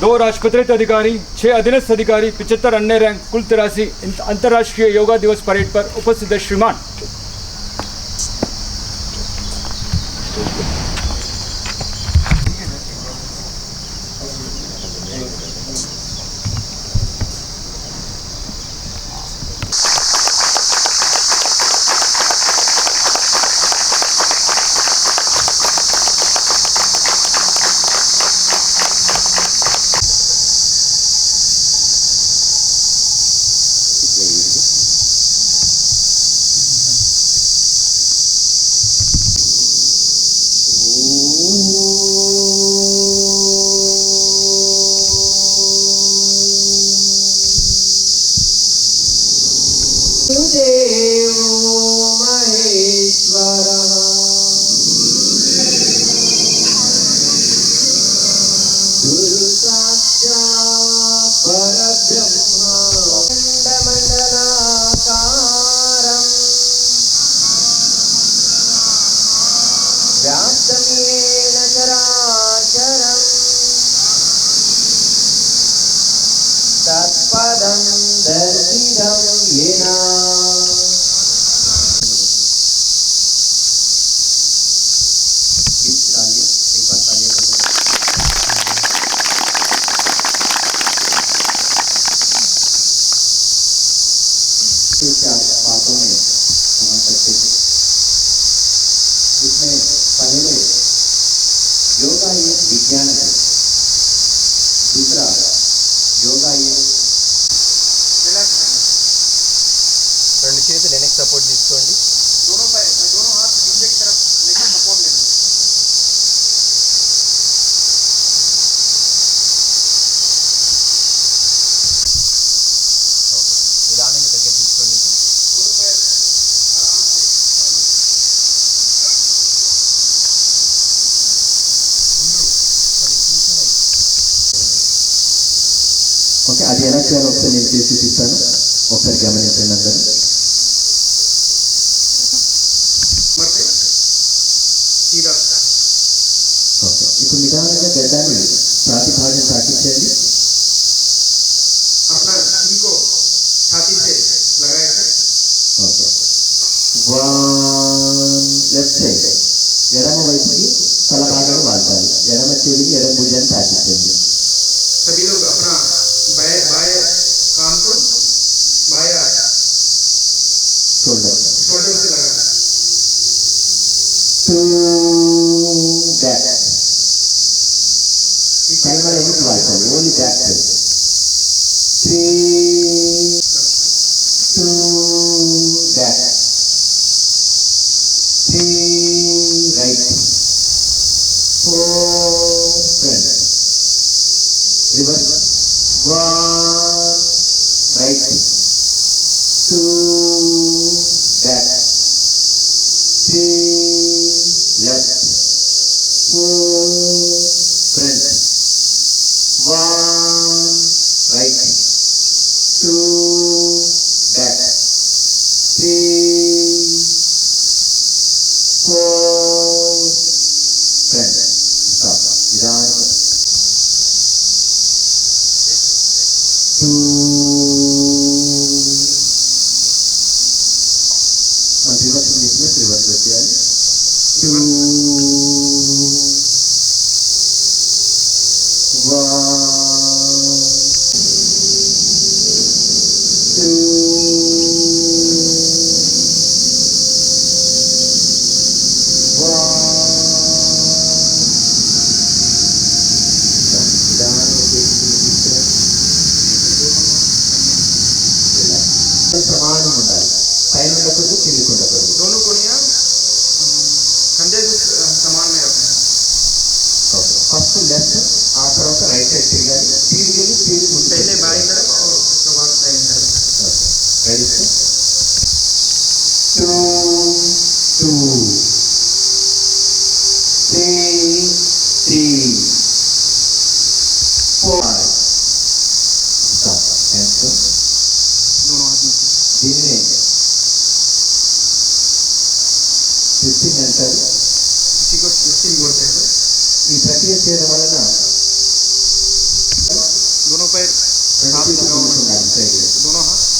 दो राजपत्रित अधिकारी, छह अधीनस्थ अधिकारी पिछहत्तर अन्य रैंक, कुल तिरासी अंतर्राष्ट्रीय योगा दिवस परेड पर उपस्थित श्रीमान। दर्शितं येन సపోర్ట్ తీసుకోండి. నిదానంగా దగ్గర తీసుకోండి. ఓకే అది ఎలా చేయాలో ఒకసారి నేను చేసి చూపిస్తాను. ఒకసారి గమనించండి అందరూ. ఓకే ఇప్పుడు నిదానంగా గడ్డాన్ని ఛాతి భాగం తాకించండి अपना इनको छाती से लगाए थे ఓకే వన్ లెఫ్ట్ సైడ్ ఎడమ వైపుకి తల భాగాన్ని వాడతారు ఎడమ చెవిని ఎడమ భుజాన్ని తాకించండి सभी लोग Sim. ప్రమాణం ఉండాలి పైన ఉండకూడదు కిందికి ఉండకూడదు दोनों कोनिया कंधे से समान में रखना है ఫస్ట్ లెఫ్ట్ ఆ తర్వాత రైట్ సైడ్ తిరగాలి స్పీడ్ వెళ్ళి స్పీడ్ ముందు adesso 2 2 3 3 4 stop adesso दोनों हाथ में धीरे फिफ्टीन नंतर इसी को फिफ्टीन बोलते हैं ये प्रक्रिया से हमारा ना दोनों पैर दोनों हाथ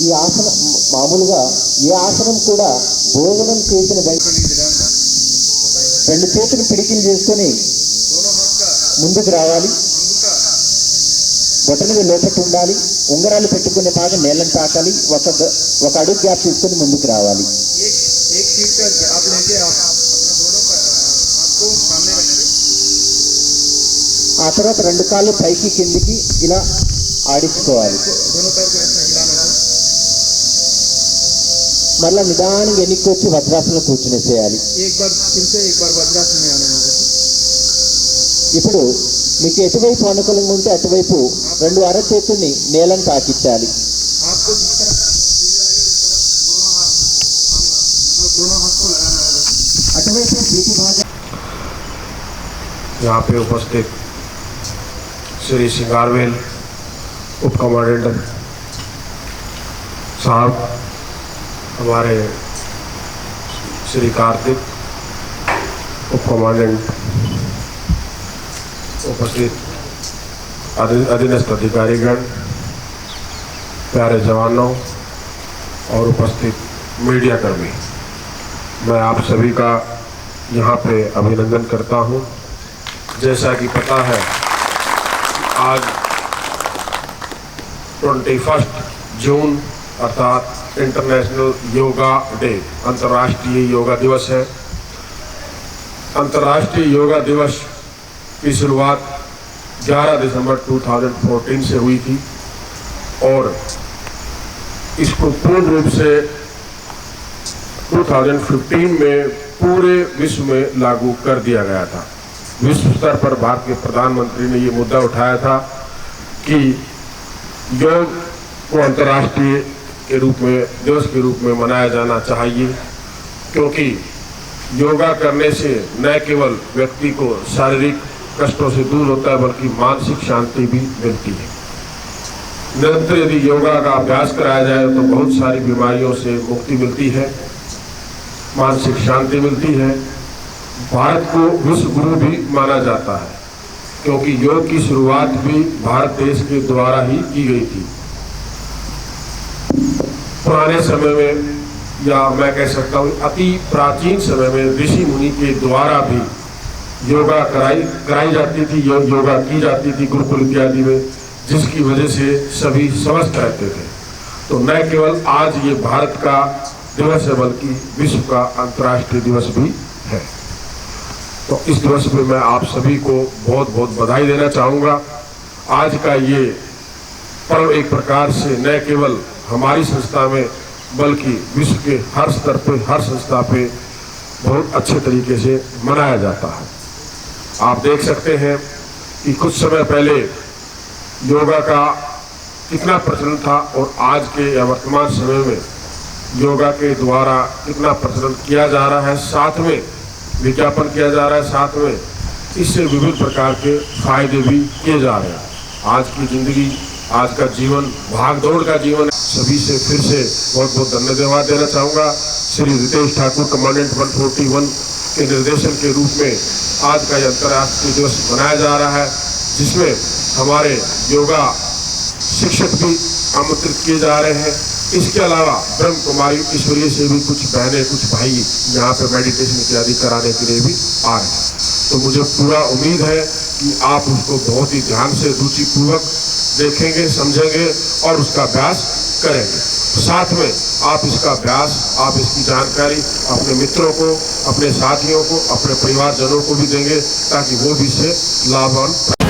ఈ ఆసనం మామూలుగా ఏ ఆసనం కూడా భోజనం చేసిన రెండు చేతులు పిడికిలు చేసుకొని ముందుకు రావాలి. బొట్టలు లోపట్టు ఉండాలి. ఉంగరాలు పెట్టుకునే పాట నేలను తాకాలి. ఒక ఒక అడుగు గ్యాప్ తీసుకొని ముందుకు రావాలి. ఆ తర్వాత రెండు కాళ్ళు పైకి కిందికి ఇలా ఆడించుకోవాలి. మళ్ళా నిదానంగా ఎన్నికకి వచ్చి వజ్రాసనం కూర్చునేసేయాలి एक बार फिर से एक बार वज्रासन में आना होगा सर ఇప్పుడు మీకు ఎటువైపు అనుకూలంగా ఉంటే అటువైపు రెండు అరచేతుల్ని నేలను తాకించాలి आपको जिस तरफ दोनों हाथ दोनों हाथ को लगाना होगा అటువైపు వీటి భాగం यहाँ पे उपस्थित श्री सिंगारवेल उप कमांडेंट साहब हमारे श्री कार्तिक उप कमांडेंट उपस्थित अधि- अधीनस्थ अधिकारीगण, प्यारे जवानों और उपस्थित मीडिया कर्मी, मैं आप सभी का यहाँ पे अभिनंदन करता हूँ। जैसा कि पता है, आज 21 जून अर्थात इंटरनेशनल योगा डे अंतर्राष्ट्रीय योगा दिवस है अंतर्राष्ट्रीय योगा दिवस की शुरुआत 11 दिसंबर 2014 से हुई थी और इसको पूर्ण रूप से 2015 में पूरे विश्व में लागू कर दिया गया था। विश्व स्तर पर भारत के प्रधानमंत्री ने ये मुद्दा उठाया था कि योग को अंतर्राष्ट्रीय के रूप में, दिवस के रूप में मनाया जाना चाहिए, क्योंकि योगा करने से न केवल व्यक्ति को शारीरिक कष्टों से दूर होता है, बल्कि मानसिक शांति भी मिलती है। निरंतर यदि योगा का अभ्यास कराया जाए तो बहुत सारी बीमारियों से मुक्ति मिलती है, मानसिक शांति मिलती है। भारत को विश्व गुरु भी माना जाता है, क्योंकि योग की शुरुआत भी भारत देश के द्वारा ही की गई थी। पुराने समय में या मैं कह सकता हूँ अति प्राचीन समय में ऋषि मुनि के द्वारा भी योगा कराई कराई जाती थी यो, योगा की जाती थी गुरुकुल इत्यादि में जिसकी वजह से सभी स्वस्थ रहते थे। तो न केवल आज ये भारत का दिवस है बल्कि विश्व का अंतर्राष्ट्रीय दिवस भी है। तो इस दिवस पे मैं आप सभी को बहुत बहुत बधाई देना चाहूँगा। आज का ये पर्व एक प्रकार से न केवल हमारी संस्था में, बल्कि विश्व के हर स्तर पर हर संस्था पे बहुत अच्छे तरीके से मनाया जाता है। आप देख सकते हैं कि कुछ समय पहले योगा का कितना प्रचलन था और आज के या वर्तमान समय में योगा के द्वारा कितना प्रचलन किया जा रहा है, साथ में विज्ञापन किया जा रहा है, साथ में इससे विभिन्न प्रकार के फ़ायदे भी किए जा रहे हैं। आज की ज़िंदगी आज का जीवन, भाग दौड़ का जीवन सभी से फिर से बहुत बहुत धन्यवाद देना चाहूँगा। श्री रितेश ठाकुर कमांडेंट 141 के निर्देशन के रूप में आज का यह अंतर्राष्ट्रीय दिवस मनाया जा रहा है, जिसमें हमारे योगा शिक्षक भी आमंत्रित किए जा रहे हैं। इसके अलावा ब्रह्म कुमारी ईश्वरीय से भी कुछ बहनें, कुछ भाई यहाँ पे मेडिटेशन इत्यादि कराने के लिए भी आ रहे हैं। तो मुझे पूरा उम्मीद है कि आप उसको बहुत ही ध्यान से, रुचिपूर्वक देखेंगे, समझेंगे और उसका अभ्यास करेंगे। साथ में आप इसका अभ्यास, आप इसकी जानकारी अपने मित्रों को, अपने साथियों को, अपने परिवारजनों को भी देंगे ताकि वो भी इससे लाभान्वित